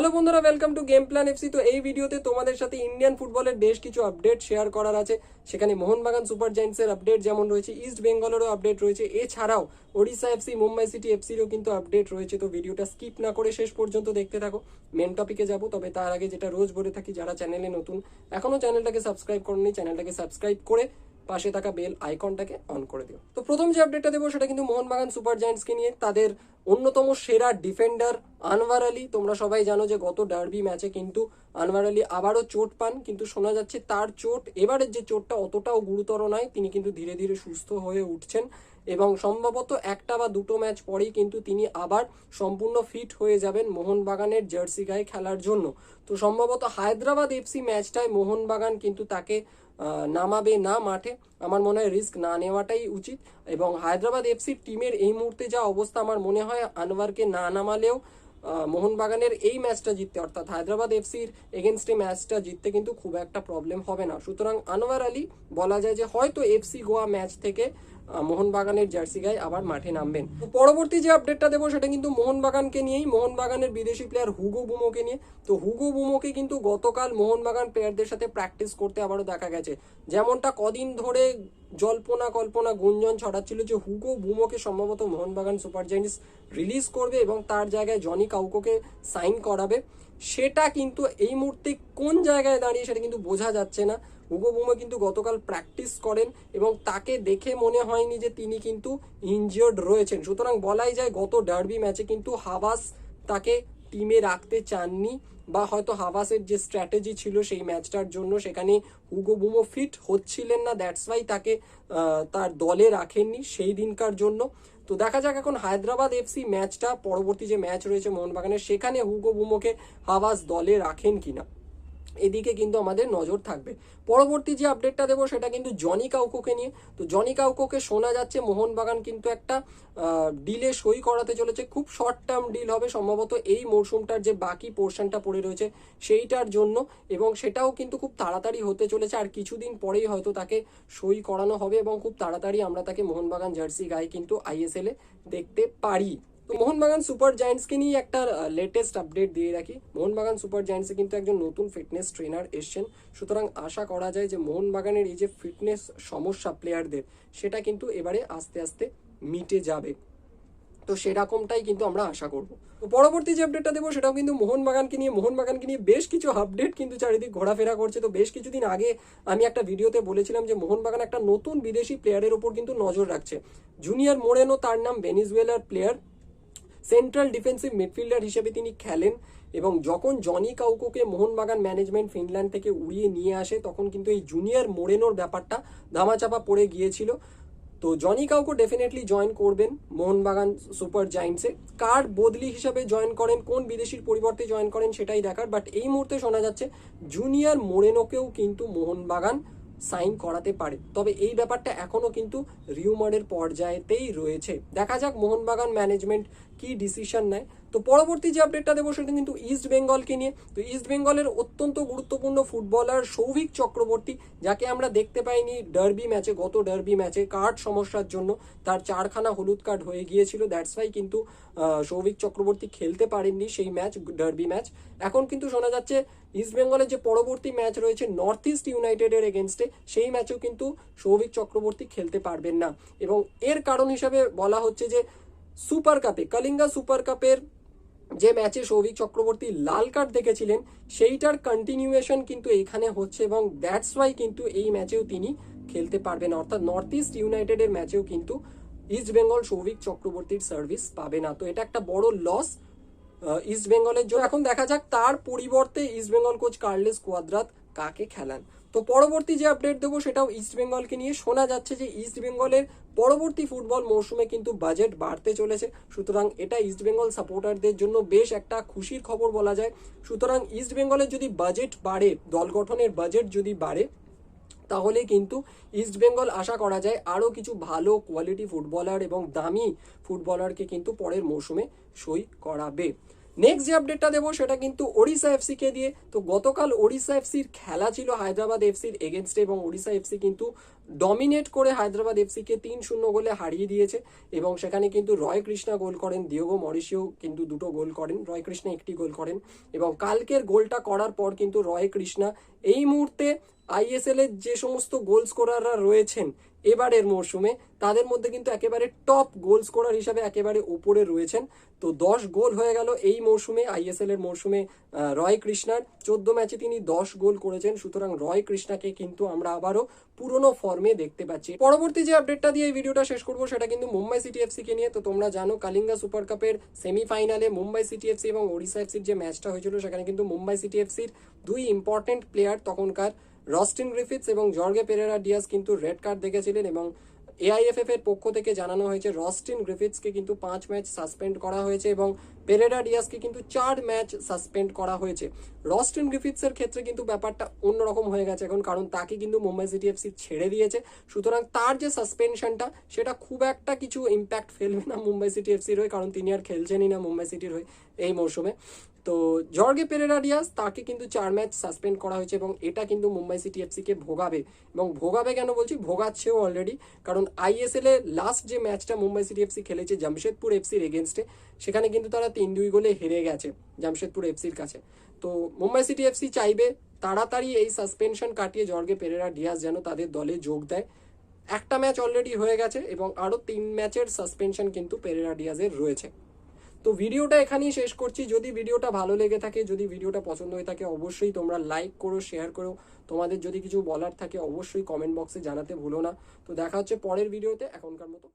Hello বন্ধুরা welcome to game plan FC তো এই ভিডিওতে তোমাদের সাথে ইন্ডিয়ান ফুটবলের বেশ কিছু আপডেট শেয়ার করার আছে। সেখানে মোহনবাগান সুপার জায়েন্টসের আপডেট যেমন রয়েছে ইস্ট বেঙ্গলেরও আপডেট রয়েছে। এছাড়াও ওড়িশা এফসি মুম্বাই সিটি এফসিরও কিন্তু আপডেট রয়েছে। তো ভিডিওটা স্কিপ না করে শেষ পর্যন্ত দেখতে থাকো। মেন টপিকে যাব, তবে তার আগে যেটা রোজ বলে থাকি, যারা চ্যানেলে নতুন, এখনও চ্যানেলটাকে সাবস্ক্রাইব করনি চ্যানেলটাকে সাবস্ক্রাইব করে পাশে থাকা বেল আইকনটাকে অন করে দিও। তো প্রথম যে আপডেটটা দেবো সেটা কিন্তু মোহনবাগান সুপার জায়ান্টসকে নিয়ে। তাদের অন্যতম সেরা ডিফেন্ডার আনওয়ার আলী। তোমরা সবাই জানো যে গত ডার্বি ম্যাচে কিন্তু আনওয়ার আলী আবারও চোট পান। কিন্তু শোনা যাচ্ছে তার চোট, এবারের যে চোটটা অতটাও গুরুতর নয়, তিনি কিন্তু ধীরে ধীরে সুস্থ হয়ে উঠছেন। এবং সম্ভবত একটা বা দুটো ম্যাচ পরেই কিন্তু তিনি আবার সম্পূর্ণ ফিট হয়ে যাবেন মোহনবাগানের জার্সি গায়ে খেলার জন্য। তো সম্ভবত হায়দ্রাবাদ এফসি ম্যাচটায় মোহনবাগান কিন্তু তাকে নামাবে না মাঠে। আমার মনে হয় রিস্ক না নেওয়াটাই উচিত। এবং হায়দ্রাবাদ এফসি টিমের এই মুহূর্তে যা অবস্থা আমার মনে হয়, আনোয়ারকে না নামালেও মোহনবাগানের এই ম্যাচটা জিততে, অর্থাৎ হায়দ্রাবাদ এফসির এগেনস্টে ম্যাচটা জিততে কিন্তু খুব একটা প্রবলেম হবে না। সুতরাং আনোয়ার আলী, বলা যায় যে হয়তো এফসি গোয়া ম্যাচ থেকে মোহনবাগানের জার্সি গায়ে আবার মাঠে নামবেন। পরবর্তী যে আপডেটটা দেবো সেটা কিন্তু মোহনবাগানকে নিয়েই, মোহনবাগানের বিদেশি প্লেয়ার হুগো বুমোকে নিয়ে। তো হুগো বুমোকে কিন্তু গতকাল মোহনবাগান প্লেয়ারদের সাথে প্র্যাকটিস করতে আবারও দেখা গেছে। যেমনটা কদিন ধরে জল্পনা কল্পনা গুঞ্জন ছড়াচ্ছিল যে হুগো বুমোকে সম্ভবত মোহনবাগান সুপার জায়ান্টস রিলিজ করবে এবং তার জায়গায় জনি কাউকোকে সাইন করাবে। সেটা কিন্তু এই মুহূর্তে কোন জায়গায় দাঁড়িয়ে সেটা কিন্তু বোঝা যাচ্ছে না। হুগো বুমো কিন্তু গতকাল প্র্যাকটিস করেন এবং তাকে দেখে মনে হয়নি যে তিনি কিন্তু ইনজিওর্ড রয়েছেন। সুতরাং বলাই যায় গত ডার্বি ম্যাচে কিন্তু হাবাস তাকে টিমে রাখতে চাননি বা হয়তো হাভাসের যে স্ট্র্যাটেজি ছিল সেই ম্যাচটার জন্য সেখানে হুগো বুমো ফিট হচ্ছিলেন না। দ্যাটস ওয়াই তাকে তার দলে রাখেননি সেই দিনকার জন্য। তো দেখা যাক এখন হায়দ্রাবাদ এফসি ম্যাচটা পরবর্তী যে ম্যাচ রয়েছে মোহনবাগানের, সেখানে হুগো বুমোকে হাওয়াজ দলে রাখেন কিনা। এদিকে কিন্তু আমাদের নজর থাকবে। পরবর্তী যে আপডেটটা দেবো সেটা কিন্তু জনি কাউকোকে নিয়ে। তো জনি কাউকোকে শোনা যাচ্ছে, মোহনবাগান কিন্তু একটা ডিলে সই করাতে চলেছে। খুব শর্ট টার্ম ডিল হবে সম্ভবত এই মরশুমটার যে বাকি পোর্শনটা পড়ে রয়েছে সেইটার জন্য। এবং সেটাও কিন্তু খুব তাড়াতাড়ি হতে চলেছে। আর কিছুদিন পরেই হয়তো তাকে সই করানো হবে এবং খুব তাড়াতাড়ি আমরা তাকে মোহনবাগান জার্সি গায়ে কিন্তু আইএসএলে দেখতে পারি। তো মোহনবাগান সুপার জায়ান্টসকে নিয়ে একটা লেটেস্ট আপডেট দিয়ে রাখি। মোহনবাগান সুপার জায়ান্টসে কিন্তু একজন নতুন ফিটনেস ট্রেনার এসছেন। সুতরাং আশা করা যায় যে মোহনবাগানের এই যে ফিটনেস সমস্যা প্লেয়ারদের সেটা কিন্তু এবারে আস্তে আস্তে মিটে যাবে। তো সেরকমটাই কিন্তু আমরা আশা করব। তো পরবর্তী যে আপডেটটা দেবো, সেটাও কিন্তু মোহনবাগানকে নিয়ে মোহনবাগানকে নিয়ে বেশ কিছু আপডেট কিন্তু চারিদিক ঘোরাফেরা করছে। তো বেশ কিছুদিন আগে আমি একটা ভিডিওতে বলেছিলাম যে মোহনবাগান একটা নতুন বিদেশি প্লেয়ারের ওপর কিন্তু নজর রাখছে। জুনিয়র মোরেনো তার নাম ভেনিজুয়েলার প্লেয়ার সেন্ট্রাল ডিফেন্সিভ মিডফিল্ডার হিসেবে তিনি খেলেন এবং যখন জনি কাউকোকে মোহনবাগান ম্যানেজমেন্ট ফিনল্যান্ড থেকে উড়িয়ে নিয়ে আসে, তখন কিন্তু এই জুনিয়র মোরেনোর ব্যাপারটা ধামাচাপা পড়ে গিয়েছিল। তো জনি কাউকো ডেফিনেটলি জয়েন করবেন মোহনবাগান সুপার জায়েন্টসে। কার বদলি হিসাবে জয়েন করেন, কোন বিদেশির পরিবর্তে জয়েন করেন সেটাই দেখার। বাট এই মুহূর্তে শোনা যাচ্ছে জুনিয়র মোরেনোকেও কিন্তু মোহনবাগান সাইন করাতে পারে। তবে এই ব্যাপারটা এখনও কিন্তু রিউমারের পর্যায়েতেই রয়েছে। দেখা যাক মোহনবাগান ম্যানেজমেন্ট কি ডিসিশন নেয়? তো পরবর্তী যে আপডেটটা দেবো সেটা কিন্তু ইস্ট বেঙ্গলকে নিয়ে। তো ইস্ট বেঙ্গলের অত্যন্ত গুরুত্বপূর্ণ ফুটবলার সৌভিক চক্রবর্তী, যাকে আমরা দেখতে পাইনি ডার্বি ম্যাচে গত ডার্বি ম্যাচে কার্ড সমস্যার জন্য। তার চারখানা হলুদ কার্ড হয়ে গিয়েছিল। দ্যাটস ওয়াই কিন্তু সৌভিক চক্রবর্তী খেলতে পারেননি সেই ম্যাচ ডার্বি ম্যাচ এখন কিন্তু শোনা যাচ্ছে ইস্ট বেঙ্গলের যে পরবর্তী ম্যাচ রয়েছে নর্থ ইস্ট ইউনাইটেডের এগেনস্টে সেই ম্যাচেও কিন্তু সৌভিক চক্রবর্তী খেলতে পারবেন না। এবং এর কারণ হিসাবে বলা হচ্ছে যে সুপার কাপে, কালিঙ্গা সুপার কাপের যে ম্যাচে সৌভিক চক্রবর্তী লাল কার্ড দেখেছিলেন, সেইটার কন্টিনিউয়েশন কিন্তু এইখানে হচ্ছে এবং দ্যাটস ওয়াই কিন্তু এই ম্যাচেও তিনি খেলতে পারবেন। অর্থাৎ নর্থ ইস্ট ইউনাইটেডের ম্যাচেও কিন্তু ইস্ট বেঙ্গল সৌভিক চক্রবর্তীর সার্ভিস পাবে না। তো এটা একটা বড় লস ইস্ট বেঙ্গলের জন্য। এখন দেখা যাক তার পরিবর্তে east Bengal coach Carles Cuadrat কাকে খেলান। তো পরবর্তী যে আপডেট দেবো সেটাও ইস্ট বেঙ্গলকে নিয়ে। শোনা যাচ্ছে যে ইস্ট বেঙ্গলের পরবর্তী ফুটবল মৌসুমে কিন্তু বাজেট বাড়তে চলেছে। সুতরাং এটা ইস্ট বেঙ্গল সাপোর্টারদের জন্য বেশ একটা খুশির খবর বলা যায়। সুতরাং ইস্ট বেঙ্গলের যদি বাজেট বাড়ে, দল গঠনের বাজেট যদি বাড়ে, তাহলে কিন্তু ইস্ট বেঙ্গল আশা করা যায় আরও কিছু ভালো কোয়ালিটি ফুটবলার এবং দামি ফুটবলারকে কিন্তু পরের মৌসুমে সই করাবে। নেক্সট যে আপডেটটা দেবো সেটা কিন্তু ওড়িশা এফসি কে দিয়ে। তো গতকাল ওড়িশা এফসির খেলা ছিল হায়দ্রাবাদ এফসির এগেনস্টে এবং ওড়িশা এফসি কিন্তু ডমিনেট করে হায়দ্রাবাদ এফসি কে তিন শূন্য গোলে হারিয়ে দিয়েছে এবং সেখানে কিন্তু রয় কৃষ্ণা গোল করেন দিয়োগো মরিশিও কিন্তু দুটো গোল করেন, রয় কৃষ্ণা একটি গোল করেন এবং কালকের গোলটা করার পর কিন্তু রয় কৃষ্ণা এই মুহূর্তে আইএসএল এর যে সমস্ত গোল স্কোরাররা রয়েছেন এবারের মরশুমে, তাদের মধ্যে কিন্তু একেবারে টপ গোল স্কোরার হিসাবে একেবারে ওপরে রয়েছেন। তো দশ গোল হয়ে গেল এই মরশুমে আইএসএল এর মরশুমে রয় কৃষ্ণার। চোদ্দ ম্যাচে তিনি দশ গোল করেছেন, সুতরাং রয় কৃষ্ণাকে কিন্তু আমরা আবারও পুরনো ফর্মে দেখতে পাচ্ছি। পরবর্তী যে আপডেটটা দিয়ে এই ভিডিওটা শেষ করব, সেটা কিন্তু মুম্বাই সিটি এফসি কে নিয়ে। তো তোমরা জানো, কালিঙ্গা সুপার কাপের সেমিফাইনালে মুম্বাই সিটি এফসি এবং ওড়িশা এফসির যে ম্যাচটা হয়েছিল, সেখানে কিন্তু মুম্বাই সিটি এফসির দুই ইম্পর্টেন্ট প্লেয়ার তখনকার রস্টিন গ্রিফিথস এবং জর্গে পেরেরা ডিয়াস কিন্তু রেড কার্ড দেখেছিলেন এবং এআইএফএফ এর পক্ষ থেকে জানানো হয়েছে, রস্টিন গ্রিফিথসকে কিন্তু পাঁচ ম্যাচ সাসপেন্ড করা হয়েছে এবং পেরেরা ডিয়াসকে কিন্তু চার ম্যাচ সাসপেন্ড করা হয়েছে। রস্টিন গ্রিফিথস এর ক্ষেত্রে কিন্তু ব্যাপারটা অন্যরকম হয়ে গেছে এখন, কারণ তাকে কিন্তু মুম্বাই সিটি এফসি ছেড়ে দিয়েছে। সুতরাং তার যে সাসপেনশনটা, সেটা খুব একটা কিছু ইম্প্যাক্ট ফেলবে না মুম্বাই সিটি এফসির হয়ে, কারণ তিনি আর খেলছেনই না মুম্বাই সিটির হয়ে এই মরশুমে তো জর্গে পেরেরা ডিয়াস তাকে কিন্তু চার ম্যাচ সাসপেন্ড করা হয়েছে এবং এটা কিন্তু মুম্বাই সিটি এফসি কে ভোগাবে। এবং ভোগাবে কেন বলছি? ভোগাচ্ছেও অলরেডি কারণ আইএসএল এ লাস্ট যে ম্যাচটা মুম্বাই সিটি এফসি খেলেছে, জামশেদপুর এফসির এগেনস্টে সেখানে কিন্তু তারা তিন দুই গোলে হেরে গেছে জামশেদপুর এফসির কাছে। তো মুম্বাই সিটি এফসি চাইবে তাড়াতাড়ি এই সাসপেনশন কাটিয়ে জর্গে পেরেরা ডিয়াস যেন তাদের দলে যোগ দেয়। একটা ম্যাচ অলরেডি হয়ে গেছে এবং আরও তিন ম্যাচের সাসপেনশন কিন্তু পেরেরা ডিয়াজের রয়েছে। তো ভিডিওটা এখানেই শেষ করছি। যদি ভিডিওটা ভালো লেগে থাকে, যদি ভিডিওটা পছন্দ হয়ে থাকে, অবশ্যই তোমরা লাইক করো শেয়ার করো। তোমাদের যদি কিছু বলার থাকে, অবশ্যই কমেন্ট বক্সে জানাতে ভুলো না। তো দেখা হচ্ছে পরের ভিডিওতে এখনকার মতো